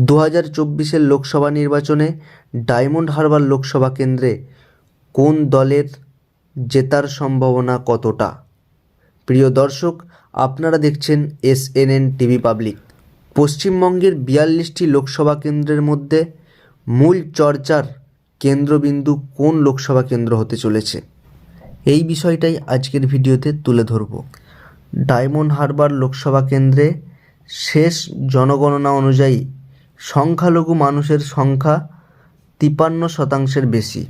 দু হাজার চব্বিশের লোকসভা নির্বাচনে ডায়মন্ড হারবার লোকসভা কেন্দ্রে কোন দলের জেতার সম্ভাবনা কতটা? প্রিয় দর্শক, আপনারা দেখছেন S N N TV Public. পশ্চিমবঙ্গের বিয়াল্লিশটি লোকসভা কেন্দ্রের মধ্যে মূল চর্চার কেন্দ্রবিন্দু কোন লোকসভা কেন্দ্র হতে চলেছে? এই বিষয়টাই আজকের ভিডিওতে তুলে ধরব। ডায়মন্ড হারবার লোকসভা কেন্দ্রে শেষ জনগণনা অনুযায়ী সংখ্যালঘু মানুষের সংখ্যা তিপান্ন শতাংশের বেশি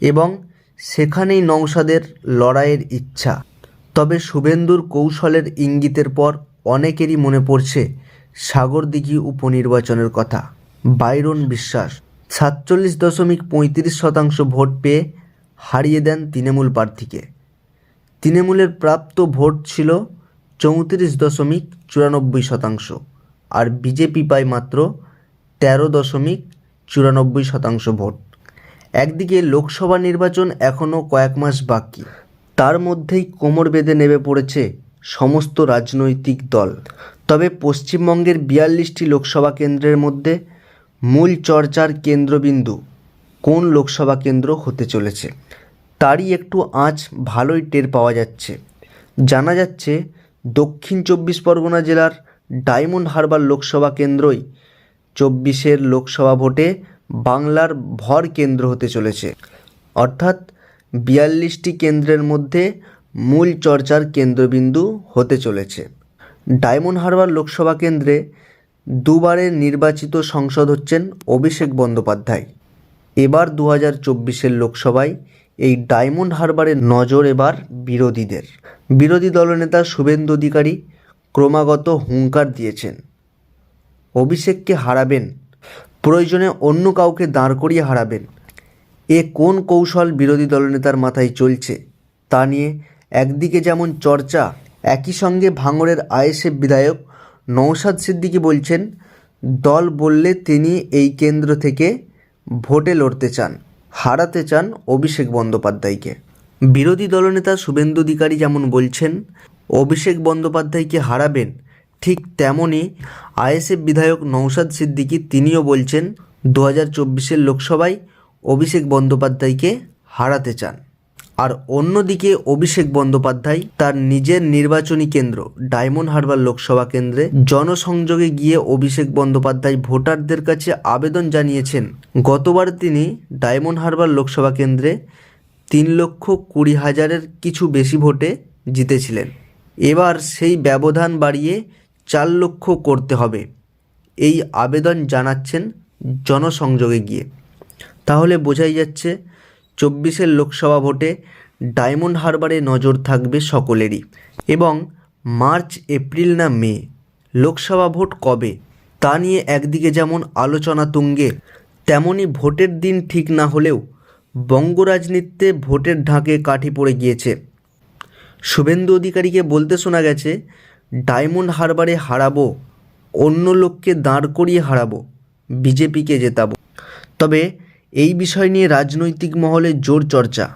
এবং সেখানেই নৌসাদের লড়াইয়ের ইচ্ছা। তবে শুভেন্দুর কৌশলের ইঙ্গিতের পর অনেকেরই মনে পড়ছে সাগরদিঘি উপনির্বাচনের কথা। বাইরন বিশ্বাস সাতচল্লিশ দশমিক পঁয়ত্রিশ শতাংশ ভোট পেয়ে হারিয়ে দেন তৃণমূল প্রার্থীকে। তৃণমূলের প্রাপ্ত ভোট ছিল চৌত্রিশ দশমিক চুরানব্বই শতাংশ, আর বিজেপি পায় মাত্র তেরো দশমিক চুরানব্বই শতাংশ ভোট। একদিকে লোকসভা নির্বাচন এখনও কয়েক মাস বাকি। তার মধ্যেই কোমর বেঁধে নেমে পড়েছে সমস্ত রাজনৈতিক দল। তবে পশ্চিমবঙ্গের বিয়াল্লিশটি লোকসভা কেন্দ্রের মধ্যে মূল চর্চার কেন্দ্রবিন্দু কোন লোকসভা কেন্দ্র হতে চলেছে, তারই একটু আঁচ ভালোই টের পাওয়া যাচ্ছে। জানা যাচ্ছে, দক্ষিণ চব্বিশ পরগনা জেলার ডায়মন্ড হারবার লোকসভা কেন্দ্রই চব্বিশের লোকসভা ভোটে বাংলার ভর কেন্দ্র হতে চলেছে। অর্থাৎ বিয়াল্লিশটি কেন্দ্রের মধ্যে মূল চর্চার কেন্দ্রবিন্দু হতে চলেছে। ডায়মন্ড হারবার লোকসভা কেন্দ্রে দুবারের নির্বাচিত সংসদ হচ্ছেন অভিষেক বন্দ্যোপাধ্যায়। এবার দু হাজার চব্বিশের লোকসভায় এই ডায়মন্ড হারবারের নজর এবার বিরোধীদের। বিরোধী দলনেতা শুভেন্দু অধিকারী ক্রমাগত হুঙ্কার দিয়েছেন। অভিষেককে হারাবেন, প্রয়োজনে অন্য কাউকে দাঁড় করিয়ে হারাবেন। এ কোন কৌশল বিরোধী দলনেতার মাথায় চলছে, তা নিয়ে একদিকে যেমন চর্চা, একই সঙ্গে ভাঙড়ের আইএসএফ বিধায়ক নৌসাদ সিদ্দিকী বলছেন, দল বললে তিনি এই কেন্দ্র থেকে ভোটে লড়তে চান, হারাতে চান অভিষেক বন্দ্যোপাধ্যায়কে। বিরোধী দলনেতা শুভেন্দু অধিকারী যেমন বলছেন, অভিষেক বন্দ্যোপাধ্যায়কে হারাবেন ঠিক তেমনই আইএসএফ বিধায়ক নৌসাদ সিদ্দিকী তিনিও বলছেন দু হাজার চব্বিশের লোকসভায় অভিষেক বন্দ্যোপাধ্যায়কে হারাতে চান। আর অন্যদিকে অভিষেক বন্দ্যোপাধ্যায় তার নিজের নির্বাচনী কেন্দ্র ডায়মন্ড হারবার লোকসভা কেন্দ্রে জনসংযোগে গিয়ে অভিষেক বন্দ্যোপাধ্যায় ভোটারদের কাছে আবেদন জানিয়েছেন। গতবার তিনি ডায়মন্ড হারবার লোকসভা কেন্দ্রে তিন লক্ষ কুড়ি হাজারের কিছু বেশি ভোটে জিতেছিলেন। এবার সেই ব্যবধান বাড়িয়ে চার লক্ষ করতে হবে। এই আবেদন জানাচ্ছেন জনসংযোগে গিয়ে। তাহলে বোঝাই যাচ্ছে, চব্বিশের লোকসভা ভোটে ডায়মন্ড হারবারে নজর থাকবে সকলেরই এবং মার্চ, এপ্রিল না মে, লোকসভা ভোট কবে, তা নিয়ে একদিকে যেমন আলোচনা তুঙ্গে, তেমনি ভোটের দিন ঠিক না হলেও বঙ্গ রাজনীতিতে ভোটের ঢাকে কাঠি পড়ে গিয়েছে। শুভেন্দু অধিকারীকে বলতে শোনা গেছে ডায়মন্ড হারবারে হারাবো, অন্য লোককে দাঁড় করিয়ে হারাবো, বিজেপিকে জেতাবো। তবে এই বিষয় নিয়ে রাজনৈতিক মহলে জোর চর্চা।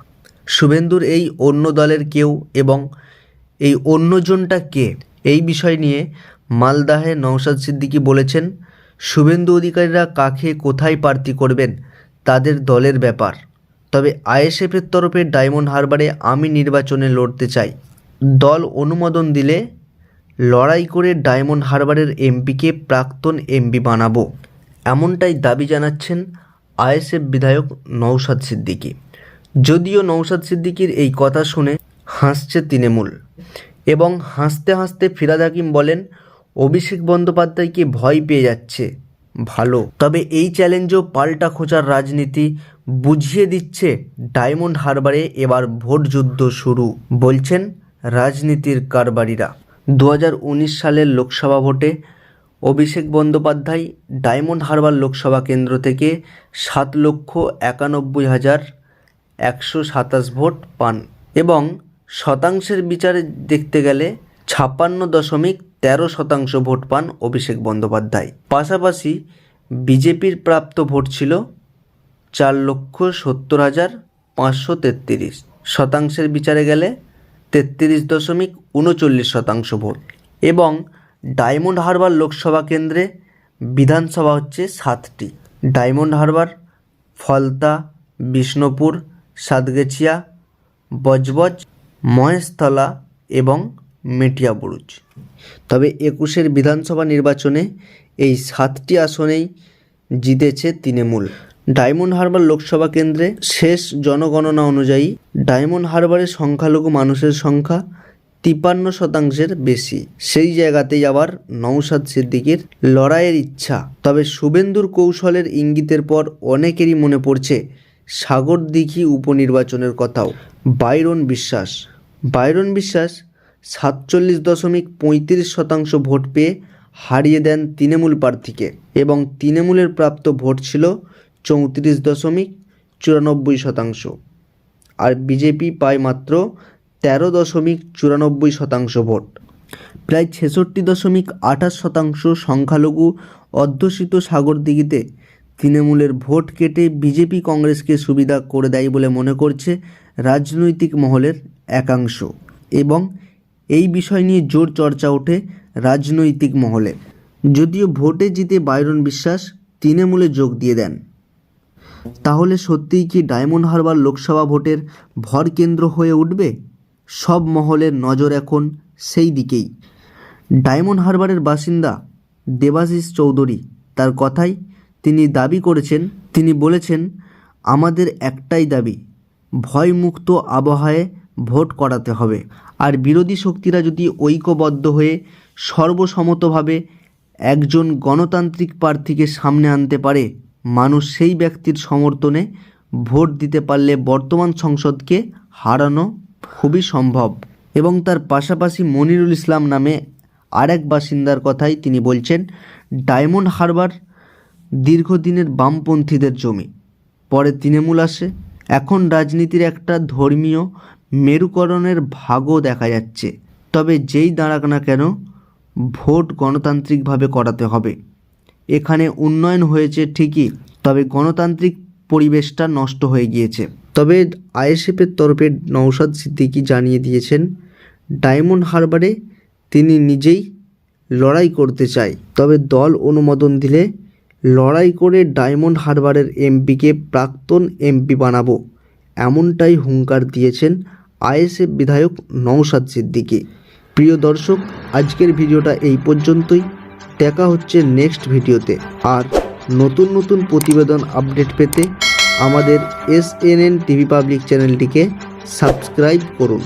শুভেন্দুর এই অন্য দলের কেউ এবং এই অন্যজনটা কে, এই বিষয় নিয়ে মালদাহে নওশাদ সিদ্দিকী বলেছেন, শুভেন্দু অধিকারীরা কাকে কোথায় প্রার্থী করবেন, তাদের দলের ব্যাপার। তবে আইএসএফের তরফে ডায়মন্ড হারবারে আমি নির্বাচনে লড়তে চাই। দল অনুমোদন দিলে লড়াই করে ডায়মন্ড হারবারের এমপিকে প্রাক্তন এমপি বানাবো। এমনটাই দাবি জানাচ্ছেন আইএসএফ বিধায়ক নৌসাদ সিদ্দিকী। যদিও নৌসাদ সিদ্দিকীর এই কথা শুনে হাসছে তৃণমূল এবং হাসতে হাসতে ফিরাদ হাকিম বলেন, অভিষেক বন্দ্যোপাধ্যায়কে ভয় পেয়ে যাচ্ছে, ভালো। তবে এই চ্যালেঞ্জও পাল্টা খোঁচার রাজনীতি বুঝিয়ে দিচ্ছে ডায়মন্ড হারবারে এবার ভোট যুদ্ধ শুরু, বলছেন রাজনীতির কারবারিরা। দু হাজার উনিশ সালের লোকসভা ভোটে অভিষেক বন্দ্যোপাধ্যায় ডায়মন্ড হারবার লোকসভা কেন্দ্র থেকে সাত লক্ষ একানব্বই হাজার একশো সাতাশ ভোট পান এবং শতাংশের বিচারে দেখতে গেলে ছাপ্পান্ন দশমিক তেরো শতাংশ ভোট পান অভিষেক বন্দ্যোপাধ্যায়। পাশাপাশি বিজেপির প্রাপ্ত ভোট ছিল চার লক্ষ সত্তর হাজার পাঁচশো তেত্রিশ। শতাংশের বিচারে গেলে তেত্রিশ দশমিক উনচল্লিশ শতাংশ ভোট এবং ডায়মন্ড হারবার লোকসভা কেন্দ্রে বিধানসভা হচ্ছে সাতটি। ডায়মন্ড হারবার, ফলতা, বিষ্ণুপুর, সাতগেছিয়া, বজবজ, মহেশতলা এবং মেটিয়াবুরুজ তবে একুশের বিধানসভা নির্বাচনে এই সাতটি আসনেই জিতেছে তৃণমূল। ডায়মন্ড হারবার লোকসভা কেন্দ্রে শেষ জনগণনা অনুযায়ী ডায়মন্ড হারবারের সংখ্যালঘু মানুষের সংখ্যা তিপান্ন শতাংশের বেশি। সেই জায়গাতেই আবার নৌসাদ সিদ্দিকির লড়াইয়ের ইচ্ছা। তবে শুভেন্দুর কৌশলের ইঙ্গিতের পর অনেকেরই মনে পড়ছে সাগরদিঘি উপনির্বাচনের কথাও। বাইরন বিশ্বাস। বাইরন বিশ্বাস সাতচল্লিশ দশমিক পঁয়ত্রিশ শতাংশ ভোট পেয়ে হারিয়ে দেন তৃণমূল প্রার্থীকে এবং তৃণমূলের প্রাপ্ত ভোট ছিল চৌত্রিশ দশমিক চুরানব্বই শতাংশ। আর বিজেপি পায় মাত্র তেরো দশমিক চুরানব্বই শতাংশ ভোট। প্রায় ছেষট্টি দশমিক আঠাশ শতাংশ সংখ্যালঘু অধ্যুষিত সাগরদিঘিতে তৃণমূলের ভোট কেটে বিজেপি কংগ্রেসকে সুবিধা করে দেয় বলে মনে করছে রাজনৈতিক মহলের একাংশ। এবং এই বিষয় নিয়ে জোর চর্চা ওঠে রাজনৈতিক মহলে। যদিও ভোটে জিতে বাইরন বিশ্বাস তৃণমূলে যোগ দিয়ে দেন। তাহলে সত্যিই কি ডায়মন্ড হারবার লোকসভা ভোটের ভর কেন্দ্র হয়ে উঠবে? সব মহলের নজর এখন সেই দিকেই। ডায়মন্ড হারবারের বাসিন্দা দেবাশিস চৌধুরী, তার কথাই তিনি দাবি করেছেন। তিনি বলেছেন, আমাদের একটাই দাবি, ভয়মুক্ত আবহাওয়ায় ভোট করাতে হবে। আর বিরোধী শক্তিরা যদি ঐক্যবদ্ধ হয়ে সর্বসম্মতভাবে একজন গণতান্ত্রিক প্রার্থীকে সামনে আনতে পারে মানুষ সেই ব্যক্তির সমর্থনে ভোট দিতে পারলে বর্তমান সংসদকে হারানো খুবই সম্ভব। এবং তার পাশাপাশি মনিরুল ইসলাম নামে আরেক বাসিন্দার কথাই তিনি বলছেন, ডায়মন্ড হারবার দীর্ঘদিনের বামপন্থীদের জমি। পরে তৃণমূল আসে। এখন রাজনীতির একটা ধর্মীয় মেরুকরণের ভাগও দেখা যাচ্ছে। তবে যেই দাঁড়াক না কেন, ভোট গণতান্ত্রিকভাবে করাতে হবে। এখানে উন্নয়ন হয়েছে ঠিকই, তবে গণতান্ত্রিক পরিবেশটা নষ্ট হয়ে গিয়েছে। তবে আইএসএফের তরফে নৌসাদ সিদ্দিকি জানিয়ে দিয়েছেন, ডায়মন্ড হারবারে তিনি নিজেই লড়াই করতে চায়। তবে দল অনুমোদন দিলে লড়াই করে ডায়মন্ড হারবারের এমপিকে প্রাক্তন এমপি বানাবো, এমনটাই হুঙ্কার দিয়েছেন আইএসএফ বিধায়ক নৌসাদ সিদ্দিকি। প্রিয় দর্শক, আজকের ভিডিওটা এই পর্যন্তই। দেখা হচ্ছে নেক্সট ভিডিওতে। আর নতুন নতুন প্রতিবেদন আপডেট পেতে আমাদের এস এন টিভি পাবলিক চ্যানেলটিকে সাবস্ক্রাইব করুন।